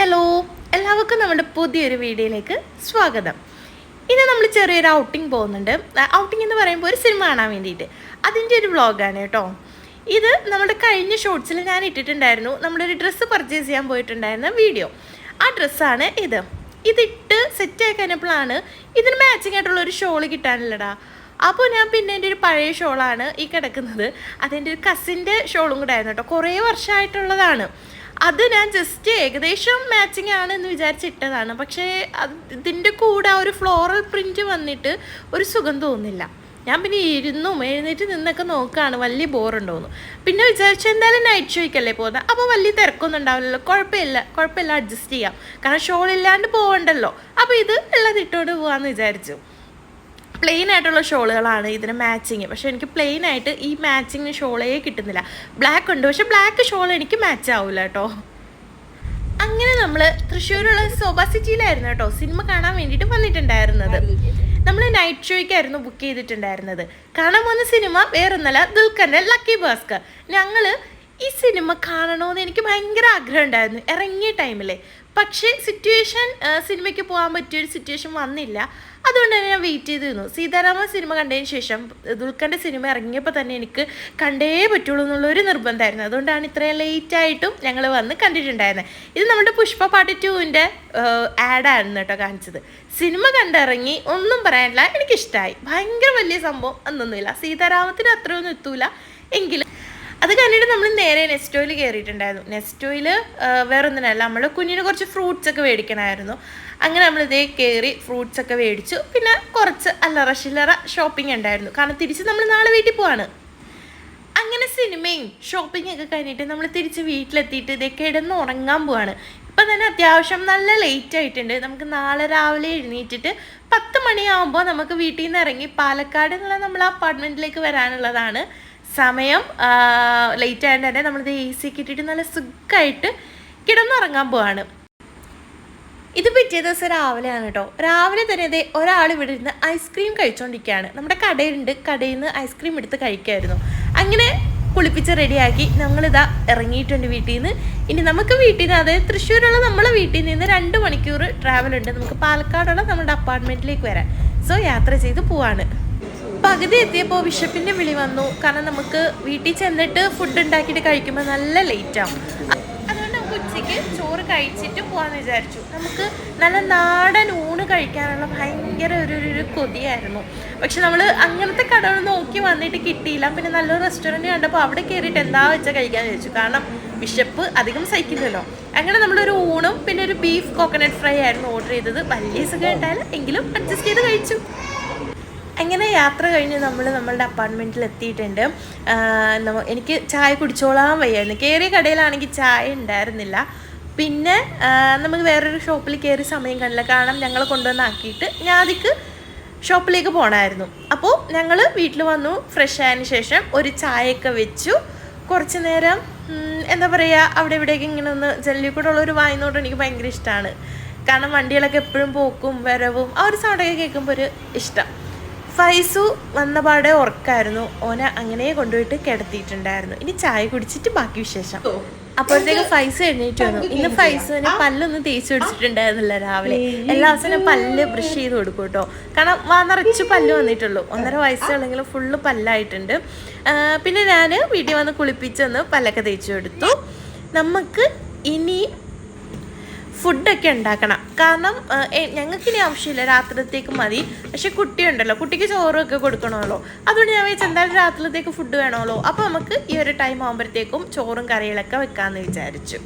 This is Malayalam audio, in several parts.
ഹലോ എല്ലാവർക്കും നമ്മുടെ പുതിയൊരു വീഡിയോയിലേക്ക് സ്വാഗതം. ഇന്ന് നമ്മൾ ചെറിയൊരു ഔട്ടിംഗ് പോകുന്നുണ്ട്. ഔട്ടിംഗ് എന്ന് പറയുമ്പോൾ ഒരു സിനിമ കാണാൻ വേണ്ടിയിട്ട്. അതിന്റെ ഒരു വ്ളോഗാണ് കേട്ടോ. ഇത് നമ്മുടെ കഴിഞ്ഞ ഷോർട്സിൽ ഞാൻ ഇട്ടിട്ടുണ്ടായിരുന്നു. ഒരു ഡ്രസ്സ് പർച്ചേസ് ചെയ്യാൻ പോയിട്ടുണ്ടായിരുന്ന വീഡിയോ ആ ഡ്രസ്സാണ് ഇത്. ഇതിട്ട് സെറ്റ് ആയി കഴിഞ്ഞപ്പോഴാണ് ഇതിന് മാച്ചിങ് ആയിട്ടുള്ള ഒരു ഷോൾ കിട്ടാനില്ലടാ അപ്പോൾ ഞാൻ പിന്നെ എന്റെ ഒരു പഴയ ഷോളാണ് ഈ കിടക്കുന്നത്. അതെന്റെ ഒരു കസിന്റെ ഷോളും കൂടെ ആയിരുന്നു കേട്ടോ. കുറേ വർഷമായിട്ടുള്ളതാണ്. അത് ഞാൻ ജസ്റ്റ് ഏകദേശം മാച്ചിങ് ആണ് എന്ന് വിചാരിച്ചിട്ടതാണ്. പക്ഷേ ഇതിന്റെ കൂടെ ഒരു ഫ്ലോറൽ പ്രിന്റ് വന്നിട്ട് ഒരു സുഖം തോന്നുന്നില്ല ഞാൻ പിന്നെ ഇരുന്നും എഴുന്നേറ്റ് നിന്നൊക്കെ നോക്കുകയാണ് വലിയ ബോറുണ്ടോന്ന് പിന്നെ വിചാരിച്ചു എന്തായാലും നൈറ്റ് ഷോയ്ക്കല്ലേ പോകുന്നത് അപ്പോൾ വലിയ തിരക്കൊന്നും ഉണ്ടാവില്ലല്ലോ. കുഴപ്പമില്ല. കുഴപ്പമില്ല അഡ്ജസ്റ്റ് ചെയ്യാം. കാരണം ഷോളില്ലാണ്ട് പോകണ്ടല്ലോ അപ്പോൾ ഇത് ഉള്ളത് ഇട്ടുകൊണ്ട് പോകാമെന്ന് വിചാരിച്ചു. പ്ലെയിൻ ആയിട്ടുള്ള ഷോളുകളാണ് ഇതിന് മാച്ചിങ് പക്ഷെ എനിക്ക് പ്ലെയിൻ ആയിട്ട് ഈ മാച്ചിങ് ഷോളേ കിട്ടുന്നില്ല. ബ്ലാക്ക് ഉണ്ട്. പക്ഷെ ബ്ലാക്ക് ഷോൾ എനിക്ക് മാച്ച് ആവില്ല കേട്ടോ അങ്ങനെ നമ്മൾ തൃശ്ശൂരുള്ള സോബ സിറ്റിയിലായിരുന്നു കേട്ടോ. സിനിമ കാണാൻ വേണ്ടിയിട്ട് വന്നിട്ടുണ്ടായിരുന്നത്. നമ്മൾ നൈറ്റ് ഷോയ്ക്കായിരുന്നു ബുക്ക് ചെയ്തിട്ടുണ്ടായിരുന്നത്. കാണാൻ പോകുന്ന സിനിമ വേറൊന്നല്ല ദുൽഖറിന്റെ ലക്കി ഭാസ്കർ ഞങ്ങൾ ഈ സിനിമ കാണണമെന്ന് എനിക്ക് ഭയങ്കര ആഗ്രഹം ഉണ്ടായിരുന്നു ഇറങ്ങിയ ടൈമിലെ. പക്ഷേ സിറ്റുവേഷൻ സിനിമയ്ക്ക് പോകാൻ പറ്റിയൊരു സിറ്റുവേഷൻ വന്നില്ല. അതുകൊണ്ട് തന്നെ ഞാൻ വെയിറ്റ് ചെയ്ത് നിന്നു. സീതാരാമ സിനിമ കണ്ടതിന് ശേഷം ദുൽഖന്റെ സിനിമ ഇറങ്ങിയപ്പോൾ തന്നെ എനിക്ക് കണ്ടേ പറ്റുള്ളൂ എന്നുള്ളൊരു നിർബന്ധമായിരുന്നു. അതുകൊണ്ടാണ് ഇത്രയും ലേറ്റ് ആയിട്ടും ഞങ്ങൾ വന്ന് കണ്ടിട്ടുണ്ടായിരുന്നത് ഇത് നമ്മുടെ പുഷ്പ പാട്ട് ടുവിന്റെ ആഡായിരുന്നു കേട്ടോ കാണിച്ചത്. സിനിമ കണ്ടിറങ്ങി ഒന്നും പറയാനില്ല. എനിക്കിഷ്ടമായി ഭയങ്കര വലിയ സംഭവം എന്നൊന്നുമില്ല സീതാരാമത്തിന് അത്രയൊന്നും എത്തൂല. എങ്കിലും അത് കഴിഞ്ഞിട്ട് നമ്മൾ നേരെ നെസ്റ്റോയിൽ കയറിയിട്ടുണ്ടായിരുന്നു നെസ്റ്റോയിൽ വേറെ ഒന്നിനല്ല നമ്മൾ കുഞ്ഞിന് കുറച്ച് ഫ്രൂട്ട്സ് ഒക്കെ മേടിക്കണമായിരുന്നു അങ്ങനെ നമ്മൾ ഇതേ കയറി ഫ്രൂട്ട്സ് ഒക്കെ മേടിച്ചു. പിന്നെ കുറച്ച് അല്ലറ ചില്ലറ ഷോപ്പിംഗ് ഉണ്ടായിരുന്നു. കാരണം തിരിച്ച് നമ്മൾ നാളെ വീട്ടിൽ പോവാണ്. അങ്ങനെ സിനിമയും ഷോപ്പിംഗ് ഒക്കെ കഴിഞ്ഞിട്ട് നമ്മൾ തിരിച്ച് വീട്ടിലെത്തിയിട്ട് ഇതേ കിടന്ന് ഉറങ്ങാൻ പോവാണ്. ഇപ്പം തന്നെ അത്യാവശ്യം നല്ല ലേറ്റ് ആയിട്ടുണ്ട്. നമുക്ക് നാളെ രാവിലെ എഴുന്നേറ്റിട്ട് പത്ത് മണിയാകുമ്പോൾ നമുക്ക് വീട്ടിൽ നിന്ന് ഇറങ്ങി പാലക്കാട് എന്നുള്ള നമ്മൾ അപ്പാർട്ട്മെന്റിലേക്ക് വരാനുള്ളതാണ്. സമയം ലേറ്റ് ആയതുകൊണ്ട് തന്നെ നമ്മളിത് എ സി കിട്ടിയിട്ട് നല്ല സുഖമായിട്ട് കിടന്നുറങ്ങാൻ പോവാണ്. ഇത് പിറ്റേ ദിവസം രാവിലെയാണ് കേട്ടോ രാവിലെ തന്നെ ഇതേ ഒരാൾ ഇവിടെ ഇരുന്ന് ഐസ്ക്രീം കഴിച്ചുകൊണ്ടിരിക്കുകയാണ് നമ്മുടെ കടയിലുണ്ട്. കടയിൽ നിന്ന് ഐസ്ക്രീം എടുത്ത് കഴിക്കായിരുന്നു. അങ്ങനെ കുളിപ്പിച്ച് റെഡിയാക്കി ഞങ്ങളിതാ ഇറങ്ങിയിട്ടുണ്ട് വീട്ടിൽ നിന്ന് ഇനി നമുക്ക് വീട്ടിൽ നിന്ന് അതായത് തൃശ്ശൂരുള്ള നമ്മളെ വീട്ടിൽ നിന്ന് രണ്ട് മണിക്കൂർ ട്രാവൽ ഉണ്ട്. നമുക്ക് പാലക്കാടുള്ള നമ്മുടെ അപ്പാർട്ട്മെന്റിലേക്ക് വരാം സോ യാത്ര ചെയ്ത് പോവാണ്. പകുതി എത്തിയപ്പോൾ വിശപ്പിന്റെ വിളി വന്നു. കാരണം നമുക്ക് വീട്ടിൽ ചെന്നിട്ട് ഫുഡ് ഉണ്ടാക്കിയിട്ട് കഴിക്കുമ്പോൾ നല്ല ലേറ്റ് ആവും. അതുകൊണ്ട് നമുക്ക് ഉച്ചയ്ക്ക് ചോറ് കഴിച്ചിട്ട് പോകാമെന്ന് വിചാരിച്ചു. നമുക്ക് നല്ല നാടൻ ഊണ് കഴിക്കാനുള്ള ഭയങ്കര ഒരു ഒരു- കൊതിയായിരുന്നു. പക്ഷെ നമ്മൾ അങ്ങനത്തെ കടകൾ നോക്കി വന്നിട്ട് കിട്ടിയില്ല. പിന്നെ നല്ലൊരു റെസ്റ്റോറന്റ് കണ്ടപ്പോൾ അവിടെ കയറിയിട്ട് എന്താ വെച്ചാൽ കഴിക്കാമെന്ന് ചോദിച്ചു. കാരണം ബിഷപ്പ് അധികം സഹിക്കില്ലല്ലോ അങ്ങനെ നമ്മളൊരു ഊണും പിന്നെ ഒരു ബീഫ് കോക്കനട്ട് ഫ്രൈ ആയിരുന്നു ഓർഡർ ചെയ്തത്. വലിയ സുഖം ഉണ്ടായാലും എങ്കിലും അഡ്ജസ്റ്റ് ചെയ്ത് കഴിച്ചു. അങ്ങനെ യാത്ര കഴിഞ്ഞ് നമ്മൾ നമ്മളുടെ അപ്പാർട്ട്മെന്റിൽ എത്തിയിട്ടുണ്ട്? എനിക്ക് ചായ കുടിച്ചോളാൻ വയ്യായിരുന്നു. കയറിയ കടയിലാണെങ്കിൽ ചായ ഉണ്ടായിരുന്നില്ല. പിന്നെ നമുക്ക് വേറൊരു ഷോപ്പിൽ കയറി സമയം കണ്ടില്ല. കാരണം ഞങ്ങൾ കൊണ്ടുവന്നാക്കിയിട്ട് അതിക്ക് ഷോപ്പിലേക്ക് പോകണമായിരുന്നു അപ്പോൾ ഞങ്ങൾ വീട്ടിൽ വന്നു. ഫ്രഷ് ആയതിനു ശേഷം ഒരു ചായയൊക്കെ വെച്ചു. കുറച്ച് നേരം എന്താ പറയുക അവിടെ ഇവിടെയൊക്കെ ഇങ്ങനെ ഒന്ന് ജല്ലിക്കൂടെ ഉള്ള ഒരു വായനോട്ട് എനിക്ക് ഭയങ്കര ഇഷ്ടമാണ് കാരണം വണ്ടികളൊക്കെ എപ്പോഴും പോക്കും വരവും ആ ഒരു സൗണ്ടൊക്കെ കേൾക്കുമ്പോൾ ഒരു ഇഷ്ടം. ഫൈസു വന്ന പാടെ ഉറക്കായിരുന്നു. ഓനെ അങ്ങനെ കൊണ്ടുപോയിട്ട് കിടത്തിയിട്ടുണ്ടായിരുന്നു. ഇനി ചായ കുടിച്ചിട്ട് ബാക്കി വിശേഷം. അപ്പോഴത്തേക്ക് ഫൈസ് എഴുന്നേറ്റ് വന്നു. ഇന്ന് ഫൈസുവിന് പല്ലൊന്നും തേച്ചു പിടിച്ചിട്ടുണ്ടായിരുന്നില്ല രാവിലെ. എല്ലാ ദിവസവും പല്ല് ബ്രഷ് ചെയ്ത് കൊടുക്കും കേട്ടോ. കാരണം നിറച്ച് പല്ല് വന്നിട്ടുള്ളൂ. ഒന്നര വയസ്സുകളെങ്കിലും ഫുള്ള് പല്ലായിട്ടുണ്ട്. പിന്നെ ഞാൻ വീട്ടിൽ വന്ന് കുളിപ്പിച്ചൊന്ന് പല്ലൊക്കെ തേച്ചു കൊടുത്തു. നമുക്ക് ഇനി ഫുഡൊക്കെ ഉണ്ടാക്കണം. കാരണം ഞങ്ങൾക്ക് ഇനി ആവശ്യമില്ല. രാത്രിത്തേക്ക് മതി. പക്ഷെ കുട്ടിയുണ്ടല്ലോ. കുട്ടിക്ക് ചോറൊക്കെ കൊടുക്കണമല്ലോ. അതുകൊണ്ട് ഞാൻ വിചാരിച്ചു എന്തായാലും രാത്രിത്തേക്ക് ഫുഡ് വേണമല്ലോ. അപ്പോൾ നമുക്ക് ഈ ഒരു ടൈം ആകുമ്പോഴത്തേക്കും ചോറും കറികളൊക്കെ വെക്കാമെന്ന് വിചാരിച്ചു.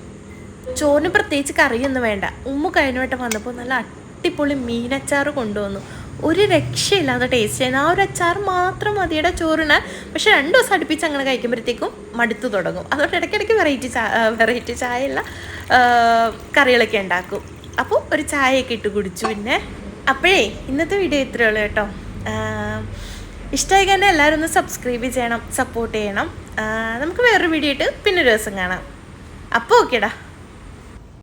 ചോറിന് പ്രത്യേകിച്ച് കറിയൊന്നും വേണ്ട. ഉമ്മ കഴിഞ്ഞ വട്ടം വന്നപ്പോൾ നല്ല അടിപൊളി മീനച്ചാറ് കൊണ്ടുവന്നു. ഒരു രക്ഷയില്ലാത്ത ടേസ്റ്റ് ആയിരുന്നു. ആ ഒരു അച്ചാർ മാത്രം മതിയുടെ ചോറിന് പക്ഷെ രണ്ട് ദിവസം അടുപ്പിച്ച് അങ്ങനെ കഴിക്കുമ്പോഴത്തേക്കും മടുത്തു തുടങ്ങും. അതുകൊണ്ട് ഇടയ്ക്കിടയ്ക്ക് വെറൈറ്റി ചാ വെറൈറ്റി ചായയുള്ള കറികളൊക്കെ ഉണ്ടാക്കും. അപ്പോൾ ഒരു ചായയൊക്കെ ഇട്ട് കുടിച്ചു. പിന്നെ അപ്പോഴേ ഇന്നത്തെ വീഡിയോ ഇത്രയേ ഉള്ളൂ കേട്ടോ. ഇഷ്ടമായി തന്നെ എല്ലാവരും ഒന്ന് സബ്സ്ക്രൈബ് ചെയ്യണം സപ്പോർട്ട് ചെയ്യണം. നമുക്ക് വേറൊരു വീഡിയോ ഇട്ട് പിന്നെ ദിവസം കാണാം. അപ്പോൾ ഓക്കേടാ